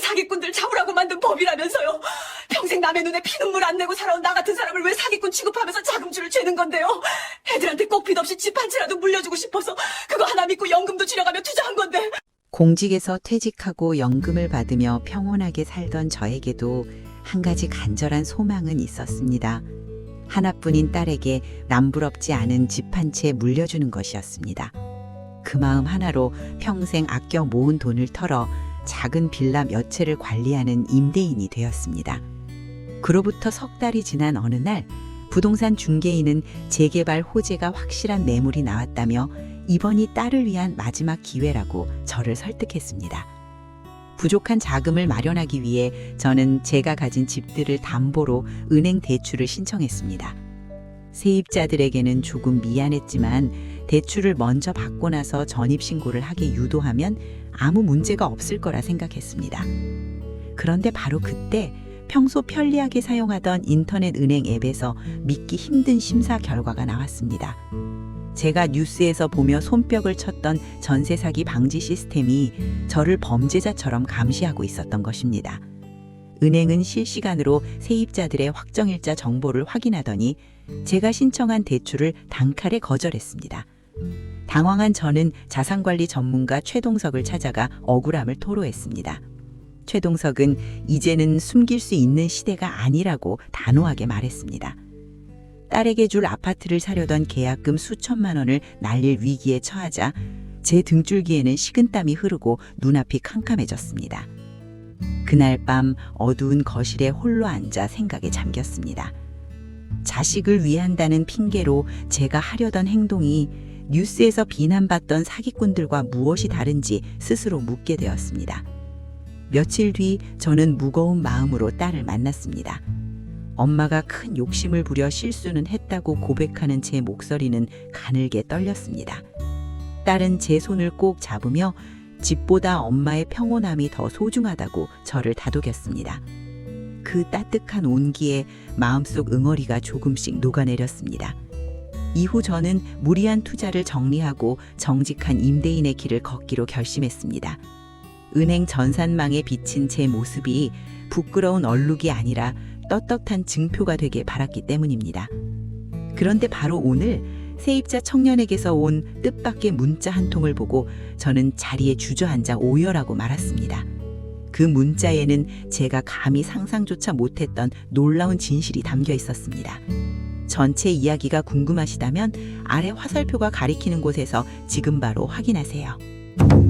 사기꾼들 잡으라고 만든 법이라면서요. 평생 남의 눈에 피눈물 안 내고 살아온 나 같은 사람을 왜 사기꾼 취급하면서 자금줄을 죄는 건데요. 애들한테 꼭빚 없이 집 한 채라도 물려주고 싶어서 그거 하나 믿고 연금도 줄여가며 투자한 건데. 공직에서 퇴직하고 연금을 받으며 평온하게 살던 저에게도 한 가지 간절한 소망은 있었습니다. 하나뿐인 딸에게 남부럽지 않은 집 한 채 물려주는 것이었습니다. 그 마음 하나로 평생 아껴 모은 돈을 털어 작은 빌라 몇 채를 관리하는 임대인이 되었습니다. 그로부터 석 달이 지난 어느 날 부동산 중개인은 재개발 호재가 확실한 매물이 나왔다며 이번이 딸을 위한 마지막 기회라고 저를 설득했습니다. 부족한 자금을 마련하기 위해 저는 제가 가진 집들을 담보로 은행 대출을 신청했습니다. 세입자들에게는 조금 미안했지만 대출을 먼저 받고 나서 전입신고를 하게 유도하면 아무 문제가 없을 거라 생각했습니다. 그런데 바로 그때 평소 편리하게 사용하던 인터넷 은행 앱에서 믿기 힘든 심사 결과가 나왔습니다. 제가 뉴스에서 보며 손뼉을 쳤던 전세 사기 방지 시스템이 저를 범죄자처럼 감시하고 있었던 것입니다. 은행은 실시간으로 세입자들의 확정일자 정보를 확인하더니 제가 신청한 대출을 단칼에 거절했습니다. 당황한 저는 자산관리 전문가 최동석을 찾아가 억울함을 토로했습니다. 최동석은 이제는 숨길 수 있는 시대가 아니라고 단호하게 말했습니다. 딸에게 줄 아파트를 사려던 계약금 수천만 원을 날릴 위기에 처하자 제 등줄기에는 식은땀이 흐르고 눈앞이 캄캄해졌습니다. 그날 밤 어두운 거실에 홀로 앉아 생각에 잠겼습니다. 자식을 위한다는 핑계로 제가 하려던 행동이 뉴스에서 비난받던 사기꾼들과 무엇이 다른지 스스로 묻게 되었습니다. 며칠 뒤 저는 무거운 마음으로 딸을 만났습니다. 엄마가 큰 욕심을 부려 실수는 했다고 고백하는 제 목소리는 가늘게 떨렸습니다. 딸은 제 손을 꼭 잡으며 집보다 엄마의 평온함이 더 소중하다고 저를 다독였습니다. 그 따뜻한 온기에 마음속 응어리가 조금씩 녹아내렸습니다. 이후 저는 무리한 투자를 정리하고 정직한 임대인의 길을 걷기로 결심했습니다. 은행 전산망에 비친 제 모습이 부끄러운 얼룩이 아니라 떳떳한 증표가 되길 바랐기 때문입니다. 그런데 바로 오늘 세입자 청년에게서 온 뜻밖의 문자 한 통을 보고 저는 자리에 주저앉아 오열하고 말았습니다. 그 문자에는 제가 감히 상상조차 못했던 놀라운 진실이 담겨 있었습니다. 전체 이야기가 궁금하시다면 아래 화살표가 가리키는 곳에서 지금 바로 확인하세요.